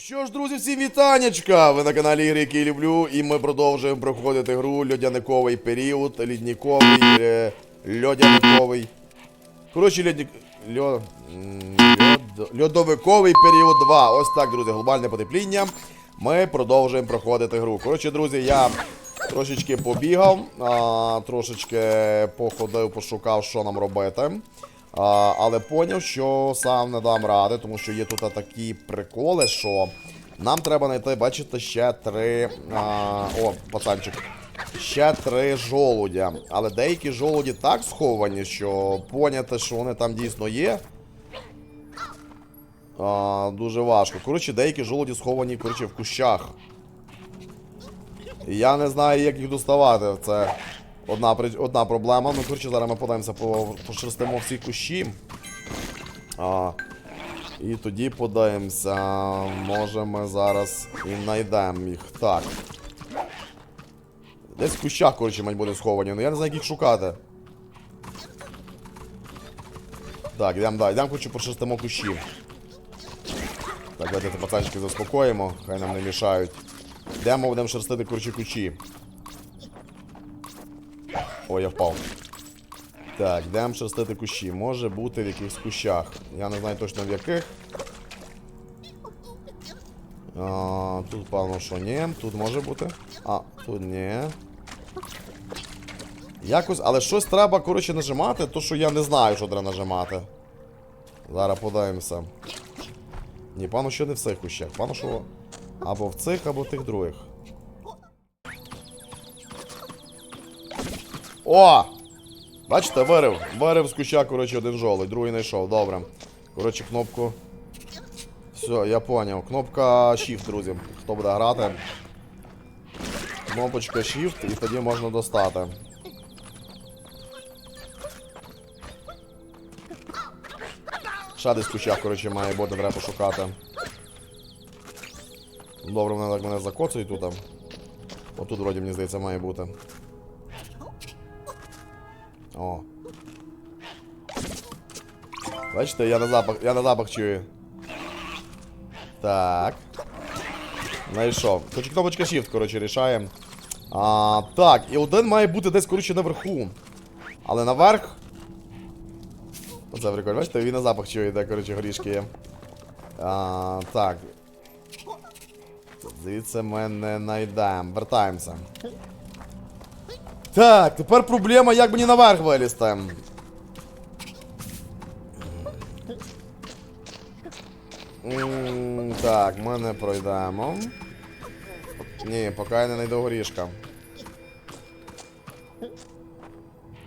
що ж, друзі, всім вітанечка! Ви на каналі Ігри, які люблю, і ми продовжуємо проходити гру Льодяниковий період, лідніковий, е, льодяниковий. Коротше, льодник... Льо... льод... льодовиковий період 2. Ось так, друзі, глобальне потепління. Ми продовжуємо проходити гру. Коротше, друзі, я трошечки побігав, а, трошечки походив, пошукав, що нам робити. А, але поняв, що сам не дам ради, тому що є тут такі приколи, що нам треба знайти, бачите, ще три. А, о, пацанчик. Ще три жолудя. Але деякі жолуді так сховані, що поняти, що вони там дійсно є. А, дуже важко. Коротше, деякі жолуді сховані, коротше, в кущах. Я не знаю, як їх доставати. Це одна, одна проблема. Ну, коротше, зараз ми подивимося, по, пошерстимо всі кущі. А, і тоді подивимося. Може ми зараз і знайдемо їх. Так. Десь в кущах, коротше, мать буде сховані. Ну я не знаю, як їх шукати. Так, йдемо далі. Йдемо, коротше, пошерстимо кущі. Так, давайте пацанчики заспокоїмо, хай нам не мішають. Йдемо, будемо шерстити, коротше, кущі. Ой, я впав. Так, йдемо шерстити кущі. Може бути в якихось кущах. Я не знаю точно в яких. А, тут, певно, що ні. Тут може бути. А, тут ні. Якось, але щось треба, коротше, нажимати, то що я не знаю, що треба нажимати. Зараз подивимося. Ні, пану, що не в цих кущах. Пану, що або в цих, або в тих других. О! Бачите, вирив. Вирив з куща, коротше, один жолий, другий не йшов. Добре. Коротше, кнопку. Все, я поняв. Кнопка Shift, друзі. Хто буде грати? Кнопочка Shift і тоді можна достати. Ще десь в кущах, коротше, має бути, треба пошукати. Добре, вони так мене закоцують тут. Отут, вроді, мені здається, має бути. О. Бачите, я на запах, я на запах чую. Так. Знайшов. Хоч кнопочка Shift, коротше, рішаємо. Так, і один має бути десь, коротше, наверху. Але наверх. Оце прикольно, бачите, він на запах чує, де, коротше, горішки є. Так. Звідси ми не знайдемо. Вертаємося. Так, тепер проблема, як мені наверх вилізти. М, Так, ми не пройдемо. Ні, поки я не знайду горішка.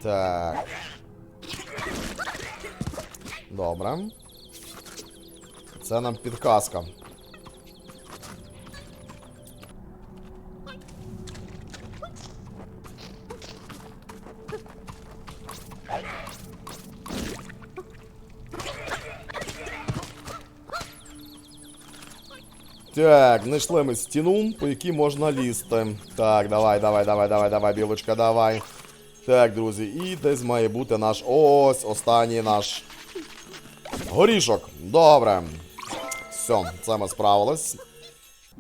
Так. Добре. Це нам підказка. Так, знайшли ми стіну, по якій можна лізти. Так, давай, давай, давай, давай, давай, білочка, давай. Так, друзі, і десь має бути наш ось останній наш горішок. Добре. Все, це ми справились.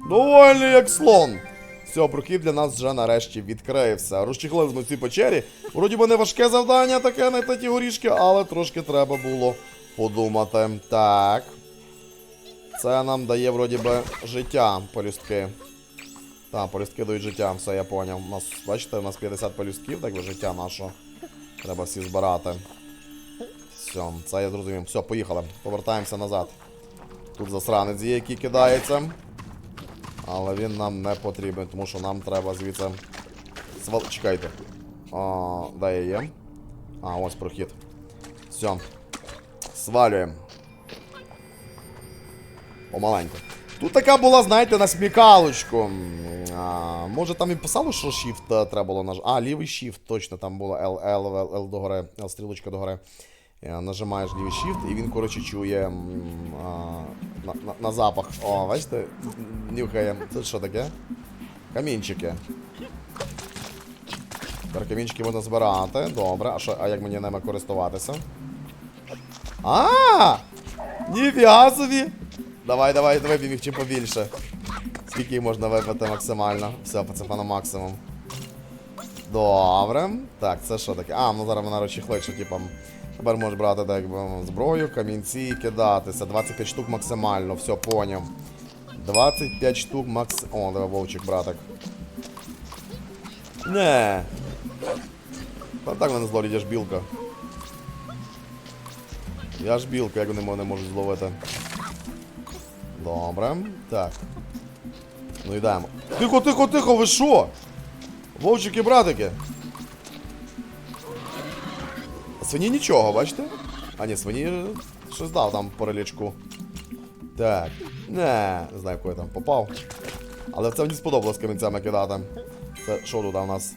Довольний як слон. Все, прохід для нас вже нарешті відкрився. Розчехлили ми ці печері. Вроді би не важке завдання таке знайти ті горішки, але трошки треба було подумати. Так. Це нам дає вроді би життя полюстки. Так, полюстки дають життя, все я поняв. У нас, бачите, у нас 50 полюстків, так би життя нашого. Треба всі збирати. Все, це я зрозумів. Все, поїхали. Повертаємося назад. Тут засранець є, який кидається. Але він нам не потрібен, тому що нам треба звідси. Свал... Чекайте. А, де я є? А, ось прохід. Все. Свалюємо. Помаленьку. Тут така була, знаєте, на смікалочку. А, може там і писало, що Shift е, треба було нажати. А, лівий Shift, точно, там було L, L, L, L догори, L стрілочка догори. Е, Нажимаєш лівий Shift, і він, коротше, чує а, на, на, на запах. О, бачите? Нюхає. Це що таке? Камінчики. Тепер камінчики можна збирати. Добре. А що, а як мені ними користуватися? А! Ніфіга собі! Давай, давай, виб'ємо їх чим побільше. Скільки можна вибити максимально? Все, це на максимум. Добре. Так, це що таке? А, ну зараз вона розчехлить, що типа. Тепер можеш брати так, зброю, камінці і кидатися. 25 штук максимально, все, поняв. 25 штук макс. О, давай вовчик, братик. Не. Та так мене зловить, я ж білка. Я ж білка, як вони мене не можуть зловити. Добре. Так. Ну йдемо. Тихо, тихо, тихо, ви що? Вовчики, братики. Свині нічого, бачите? А ні, свині щось дав там паралічку. Так. Не, не знаю, кого я там попав. Але це мені сподобалось камінцями кидати. Це що тут у нас?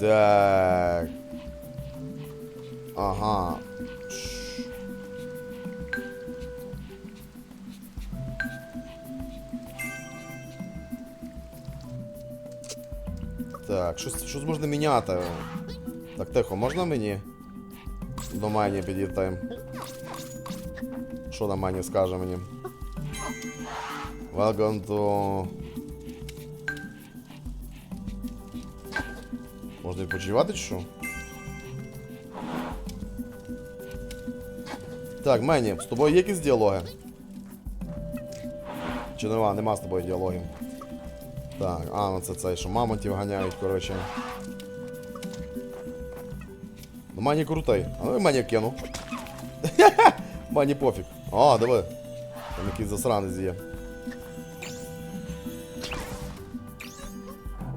Так. Ага. Так, щось, щось можна міняти. Так, тихо, можна мені? До мені підійти. Що на мені скаже мені? Welcome to... Можна відпочивати чи що? Так, Мені, з тобою є якісь діалоги? Чи нема, нема з тобою діалогів? Так, а, ну це цей, що мамонтів ганяють, коротше. Ну Мані крутий. А ну і Мані кину. Мані пофіг. А, диви. Там якийсь засранець є.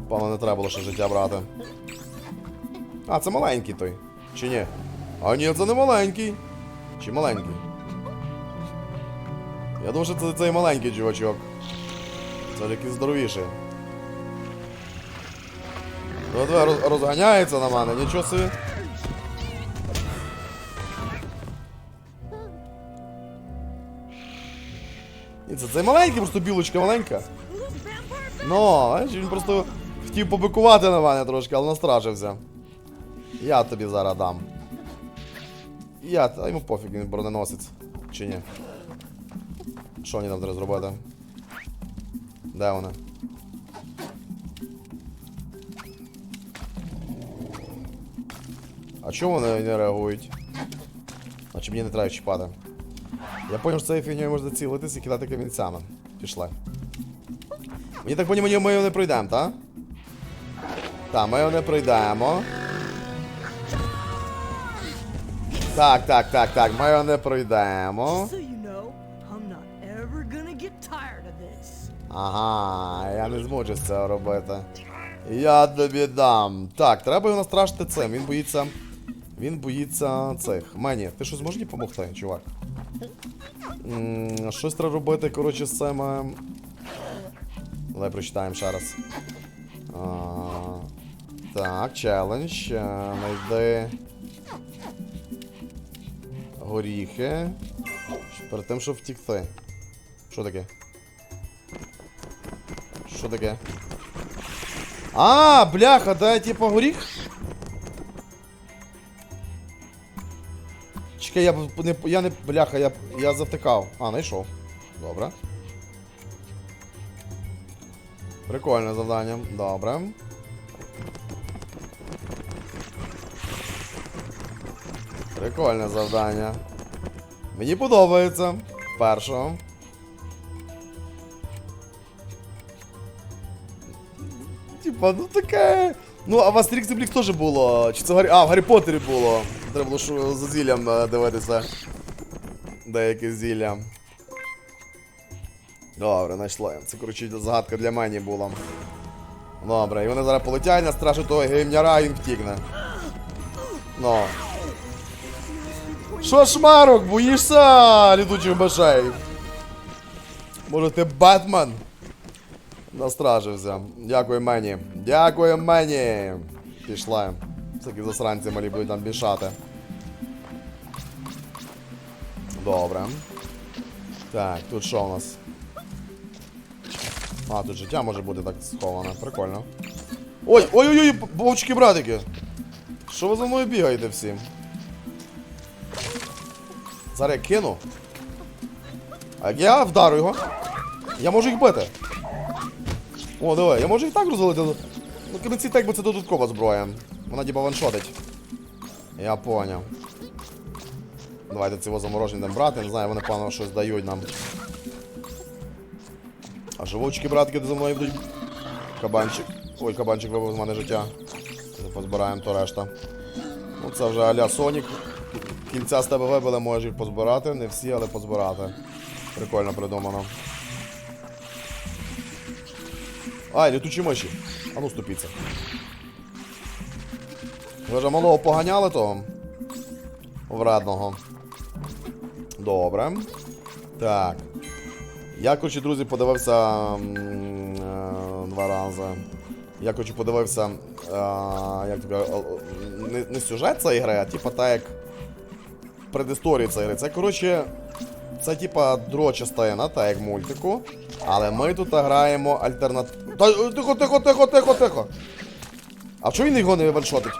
Певно, не треба було ще життя брати. А, це маленький той. Чи ні? А ні, це не маленький. Чи маленький? Я думаю, що це цей маленький чувачок. Це якийсь здоровіший. Диви, розганяється на мене, нічого собі. Ні, це цей маленький, просто білочка маленька. Ну, бачиш, він просто хотів побикувати на мене трошки, але настрашився. Я тобі зараз дам. Я, а йому пофіг, він броненосець. Чи ні? Що вони там треба зробити? Де вони? А чому вони не реагують? А чи мені не треба чіпати? Я поняв, що цією фігньою можна цілитись і кидати камінцями. Пішли. Мені так поняв, ми його не пройдемо, так? Так, ми його не пройдемо. Так, так, так, так, ми його не пройдемо. Ага, я не зможу з цього робити. Я тобі дам. Так, треба його настрашити цим. Він боїться. Він боїться цих. Мені, ти що зможеш допомогти, чувак? М, Щось треба робити, коротше, з цим. е, Давай прочитаємо ще раз. А, так, челендж. е, Найди. Горіхи. Перед тим, щоб втікти. Що таке? Що таке? А, бляха, да, типа горіх? Чекай, я не. Я не. Бляха, я, я завтикав. А, знайшов. Добре. Прикольне завдання. Добре. Прикольне завдання. Мені подобається. Першого. Типа, ну таке. Ну, а в Астерікс Блік теж було. Чи це в Гаррі... А, в Гаррі Поттері було. Треба було за зіллям е, дивитися. Деяке зілля. Добре, знайшли. Це, коротше, загадка для мені була. Добре, і вони зараз полетять, настрашить того геймняра, і він втікне. Ну. Що шмарок, боїшся літучих мишей? Може ти Бетмен? Настражився. Дякую мені. Дякую мені. Пішла. Всякі засранці малі будуть нам мішати. Добре. Так, тут що у нас? А, тут життя може бути так сховане. Прикольно. Ой, ой-ой-ой, вовчики братики. Що ви за мною бігаєте всі? Зараз я кину. А я вдарю його, я можу їх бити. О, диви, я можу їх так розвалити. Ну, кінці так, бо це додаткова зброя. Вона діба ваншотить. Я поняв. Давайте цього замороження брати, не знаю, вони певно щось дають нам. А живучки, братки, де за мною йдуть. Кабанчик. Ой, кабанчик вибив з мене життя. Позбираємо то решта. Ну це вже аля Сонік. Кільця з тебе вибили, можеш їх позбирати. Не всі, але позбирати. Прикольно придумано. Ай, літучі миші. А ну ступіться. Ви вже малого поганяли того? Вредного. Добре. Так. Я, коротше, друзі, подивився е, два рази. Я, коротше, подивився. Е, як тобі, не, не сюжет цієї гри, а типа так як предісторії цієї гри. Це, коротше, це типа друга частина, так як мультику. Але ми тут граємо альтернативу. Та тихо, тихо, тихо, тихо, тихо. А чого він його не ваншотить?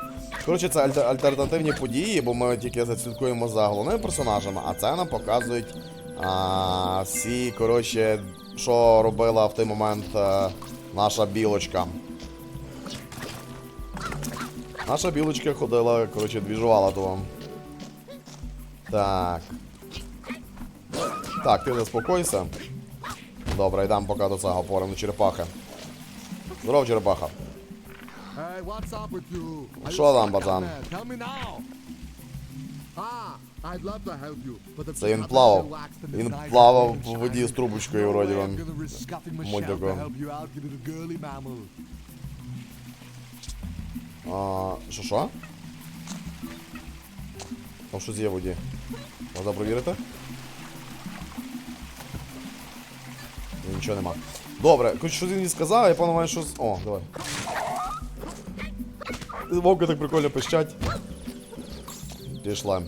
Коротше, це альтер- альтернативні події, бо ми тільки слідкуємо за головними персонажами, а це нам показують а, всі, коротше, що робила в той момент е, наша білочка. Наша білочка ходила, коротше, двіжувала того. Так. Так, ти заспокойся. Добре, йдемо поки до цього до черепахи. Здоров, черепаха. Що you там, пацан? Tell me now. Ah, I'd love to help you, but the Це він плавав. Він плавав в воді з трубочкою, вроді вам. Mammal. А, що що? Там щось є в воді. Можна провірити? Ні, Нічого нема. Добре, хоч щось він мені сказав, я певно що... з- О, давай. Вовки так прикольно пищать. Пішла.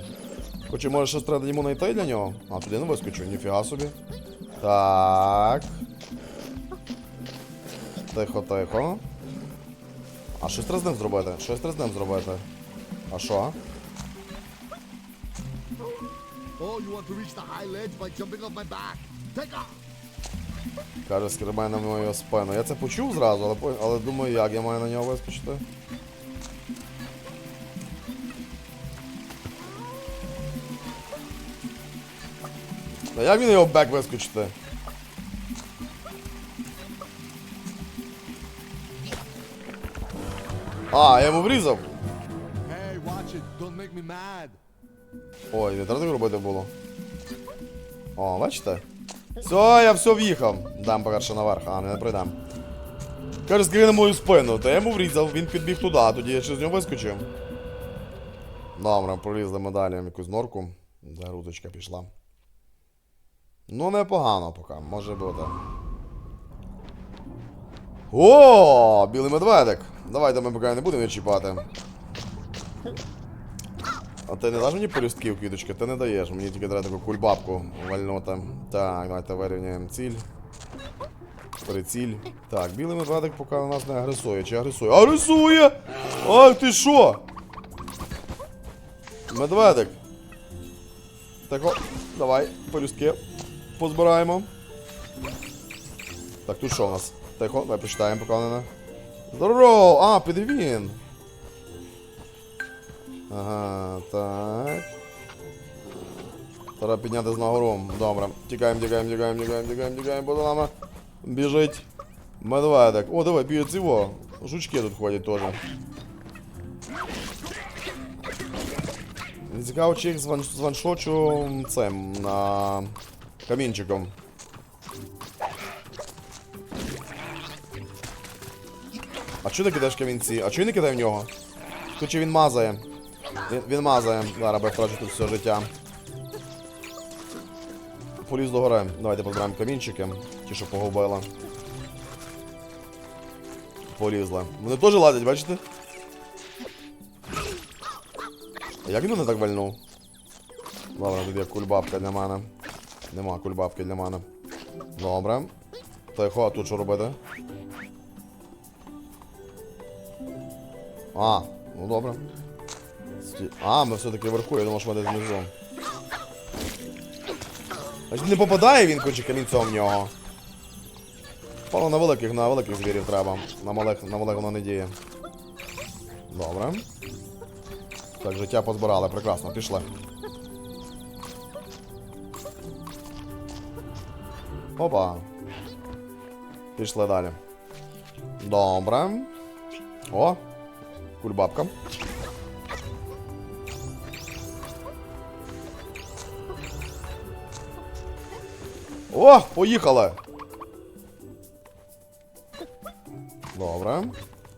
Хоче, може щось треба йому знайти для нього? А, туди не вискочу, ніфіга собі. Так. Тихо, тихо. А щось треба з ним зробити? Щось треба з ним зробити. А що? Oh! Каже, скрибай на мою спину. Я це почув зразу, але, але думаю, як я маю на нього вискочити. Та як він його бек вискочити? А, я йому врізав. Ой, не треба так робити було. О, бачите? Все, я все в'їхав. Дам перше наверх, а не прийдем. Каже, скрий на мою спину, та я йому врізав, він підбіг туди, а тоді я ще з нього вискочив. Добре, пролізли ми далі якусь норку. Загрузочка пішла. Ну, непогано поки, може бути. О, білий медведик. Давайте ми поки не будемо чіпати. А ти не даш мені полюстків, квіточка? Ти не даєш, мені тільки треба таку кульбабку вальнути. Так, давайте вирівняємо ціль. Приціль. Так, білий медведик поки у нас не агресує. Чи агресує? Агресує! Ах ти що? Медведик. Так о, давай, полюстки. Позбираємо. Так, тут що у нас? Тихо, давай почитаємо, поки не. Здорово! А, підвін! Ага, так. Треба підняти з нагору. Добре. Тікаємо, тікаємо, тікаємо, тікаємо, тікаємо, тікаємо, бо нами біжить медведик. О, давай, б'ють цього. Жучки тут ходять теж. Цікаво, чи їх званшочу цим на камінчиком. А чого ти кидаєш камінці? А чого не кидаю в нього? Тут чи він мазає? Він, він мазає. Зараз я втрачу тут все життя. Поліз до гори. Давайте позбираємо камінчики. Ті, що погубила. Полізла. Вони теж ладять, бачите? А як він мене так вальнув? Добре, тут є кульбабка для мене. Нема кульбабки для мене. Добре. Тихо, а тут що робити? А, ну добре. А, ми все-таки вверху, я думав, що ми десь внизу. Не попадає він конче камінцем в нього. Пало на великих, на великих звірів треба. На малих, на малих воно не діє. Добре. Так, життя позбирали, прекрасно, пішли. Опа. Пішли далі. Добре. О! Кульбабка. О, поїхали! Добре.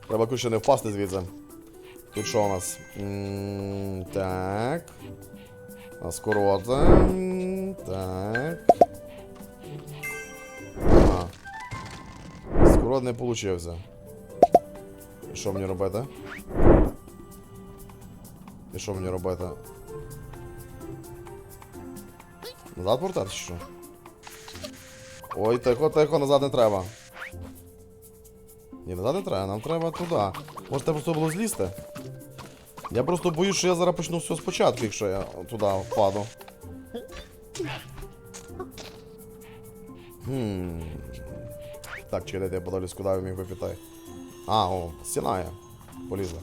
Треба ще не впасти звідси. Тут що у нас? М, Так. Аскорота. Так. Скорот не получився. І що мені робити? І що мені робити? Назад повертати чи що? Ой, тихо, тихо, назад не треба. Ні, назад не треба, нам треба туди. Може треба просто було злізти? Я просто боюсь, що я зараз почну все спочатку, якщо я туди впаду. Хм. Так, чекайте, я подивлюсь, куди я міг би піти. А, о, стіна є. Полізли.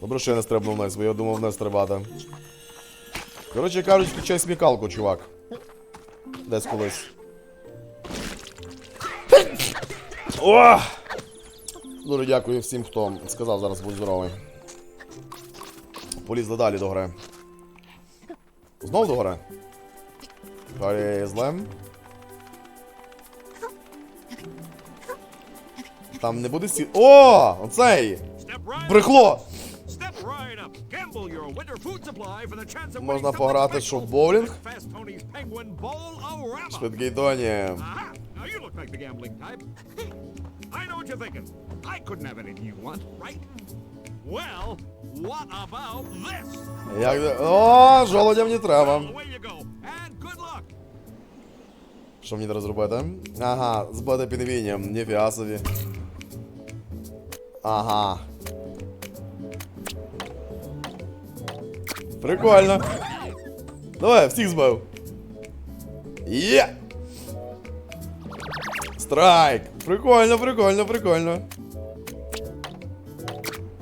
Добре, що я не стрибнув вниз, бо я думав вниз стрибати. Коротше кажуть, включай смікалку, чувак. Десь колись. О! Дуже дякую всім, хто сказав зараз будь здоровий. Полізли далі до гри. Знов до гри? Полізли. Там не буде сі. О! Оцей! Брехло! Можна пограти, що в боулінг? Швидкий доні. I know what you're thinking. I couldn't have anything you want, right? Well, what about this? Як... О, жолодям не треба. Що мені треба зробити? Ага, збити підвінням, ніфіга собі. Ага. Прикольно. Давай, всіх збив. Є! Страйк! Прикольно, прикольно, прикольно.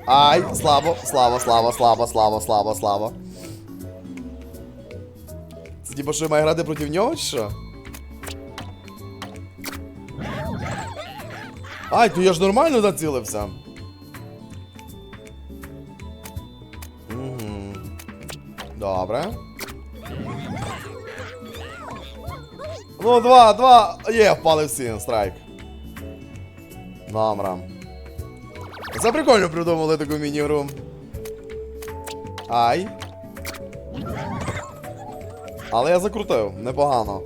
Ай, слабо, слабо, слабо, слабо, слабо, слабо, слабо. Це типа, що я маю грати проти нього, чи що? Ай, то я ж нормально націлився. Угу. Добре. Ну, два, два. Є, впали всі, страйк. Добре. Це прикольно придумали таку міні-гру. Ай. Але я закрутив, непогано.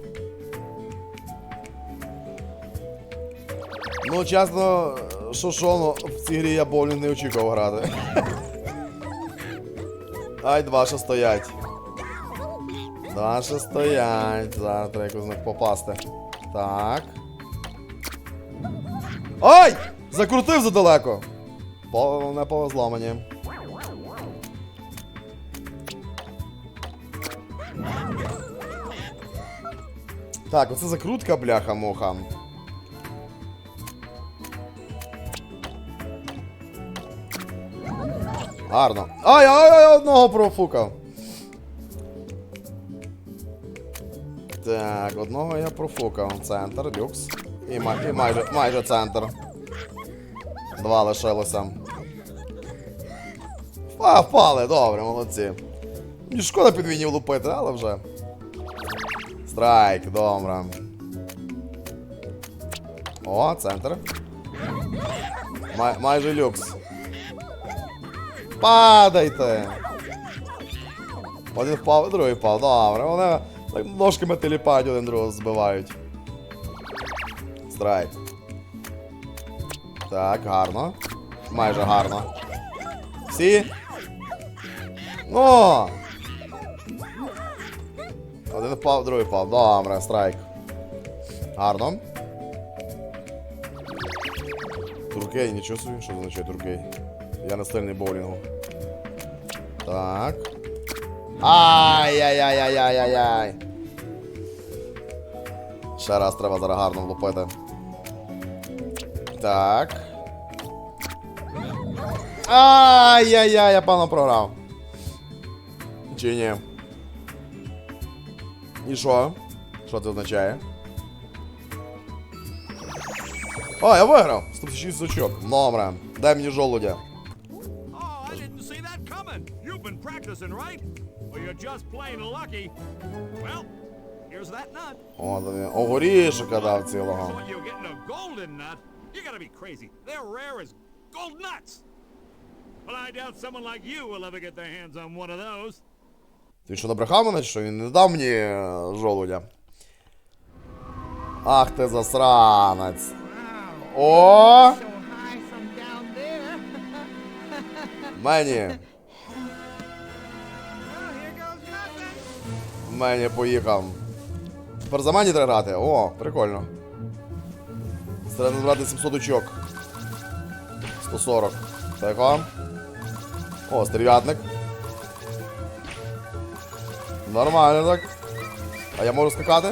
Ну, чесно, що ну, в цій грі я боулінг не очікував грати. Ай, два ще стоять. Два ще стоять. Зараз треба якось них попасти. Так. Ай! Закрутив задалеко. По, не повезло мені. Так, оце закрутка, бляха-муха. Гарно. Ай, ай, ай, одного профукав. Так, одного я профукав. Центр, люкс. І, май, і майже, майже центр. Два лишилося. А, впали, добре, молодці. Мені шкода підвінів лупити, але вже. Страйк, добре. О, центр. Май, майже люкс. Падайте! Один впав, другий впав. Добре, вони так ножками теліпають один другого збивають. Страйк. Так, гарно. Майже гарно. Всі? Ну! Один впав, другий впав. Добре, страйк. Гарно. Туркей, нічого собі, що означає туркей? Я не стильний боулінгу. Так. Ай-яй-яй-яй-яй-яй. Ще раз треба зараз гарно влупити. Так. Ай-яй-яй, я певно програв. Чи ні? І що? Що це означає? О, я виграв! 156 очок. Добре. Дай мені жолудя. Practicing, right? Well, you're just plain lucky. Well, here's that nut. О, тобі. О, дав цілого. when you're getting a golden nut, you gotta be crazy. They're rare as gold nuts. But I doubt someone like you will ever get their hands on one of those. Ти що набрехав мене, що він не дав мені е, жолудя? Ах ти засранець. О! Мені. Мені поїхав. Тепер за мені треба грати. О, прикольно. Треба назбирати 700 очок. 140. Тихо. О, стерв'ятник. Нормально так. А я можу скакати?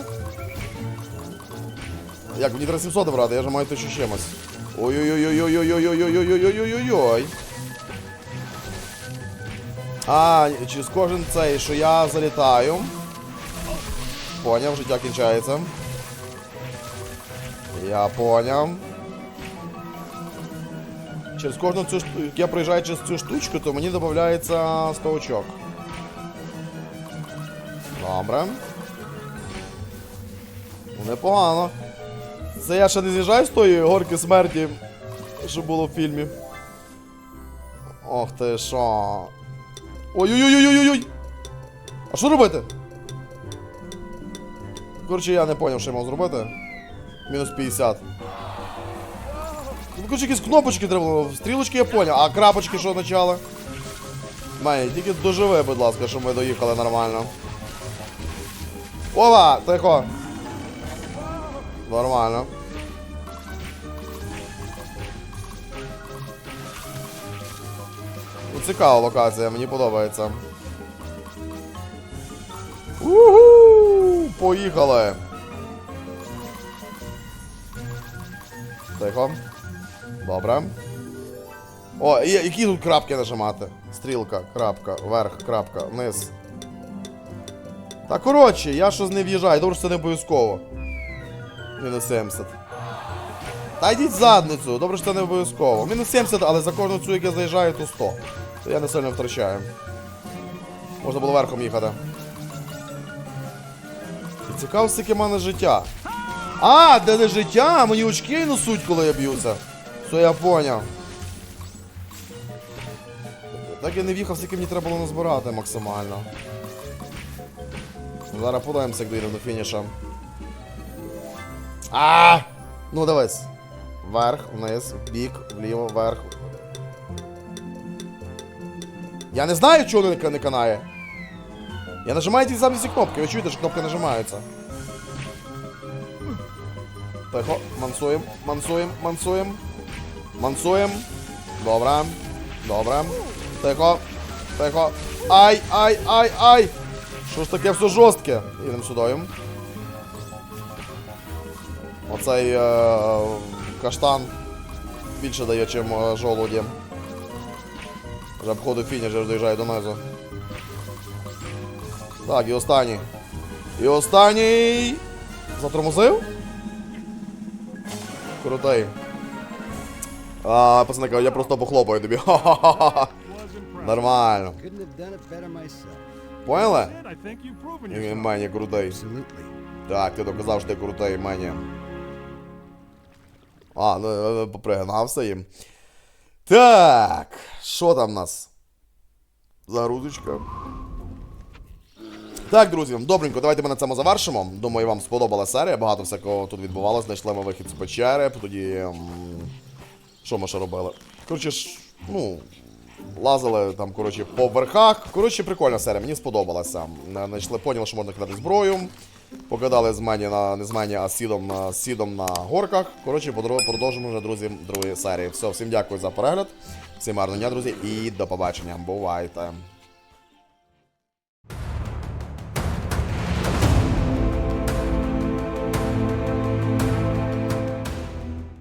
Як мені треба 700 брати, я ж маю тисячу чимось. Ой-ой-ой-ой-ой-ой-ой-ой-ой-ой-ой-ой-ой-ой. А, через кожен цей, що я залітаю. Поняв, життя кінчається. Я поняв. Через кожну цю шту- як я проїжджаю через цю штучку, то мені додається 100 очок. Добре. Ну, Непогано. Це я ще не з'їжджаю з тої горки смерті, що було в фільмі. Ох ти що. Ой-ой-ой-ой-ой-ой! А що робити? Коротше, я не зрозумів, що я мав зробити. Мінус 50. Ну, коротше, якісь кнопочки треба було. Стрілочки я поняв, а крапочки що означали? Мені, тільки доживи, будь ласка, щоб ми доїхали нормально. Ова, тихо. Нормально. Ну, Цікава локація, мені подобається. Уху! Поїхали! Тихо. Добре. О, і- які тут крапки нажимати? Стрілка, крапка, вверх, крапка, вниз. Та коротше, я щось не в'їжджаю, добре, що це не обов'язково. Мінус 70. Та йдіть задницю, добре, що це не обов'язково. Мінус 70, але за кожну цю, як заїжджаю, то 100. То я не сильно втрачаю. Можна було верхом їхати. Цікаво, скільки мене життя. А, де не життя, мені очки несуть, коли я б'юся. Все, я поняв. Так я не в'їхав, скільки мені треба було назбирати максимально. Зараз подивимося, як доїдемо до фініша. А! Ну дивись. Вверх, вниз, бік, вліво, вверх. Я не знаю, чого не канає. Я нажимаю ті самі ці кнопки, ви чуєте, що кнопки нажимаються. Тихо, мансуєм, мансуєм, мансуєм. Мансуєм. Добре. Добре. Тихо. Тихо. Ай, ай, ай, ай! Що ж таке все жорстке? Їдемо сюди. Оцей е, каштан більше дає, чим е, жолуді. Вже обходу фініш, вже доїжджаю донизу. Так, і останній. І останній. Затормозив? Крутий. А, пацани, кажуть, я просто похлопаю тобі. Ха-ха-ха. Нормально. Поняли? І. Мені крутий. Так, ти доказав, що ти крутий, мені. А, ну е, попригнався їм. Так, що там в нас? Загрузочка. Так, друзі, добренько, давайте ми на цьому завершимо. Думаю, вам сподобалася серія, багато всякого тут відбувалося. Знайшли ми вихід з печери, тоді. Що ми ще робили? Коротше, ж, ну. Лазили там, коротше, по верхах. Коротше, прикольна серія, мені сподобалася. Е, Знайшли, поняли, що можна кидати зброю. Покидали з мені на не з мені, а сідом на сідом на горках. Коротше, продовжимо вже, друзі, другої серії. Все, всім дякую за перегляд. Всім гарного дня, друзі, і до побачення. Бувайте.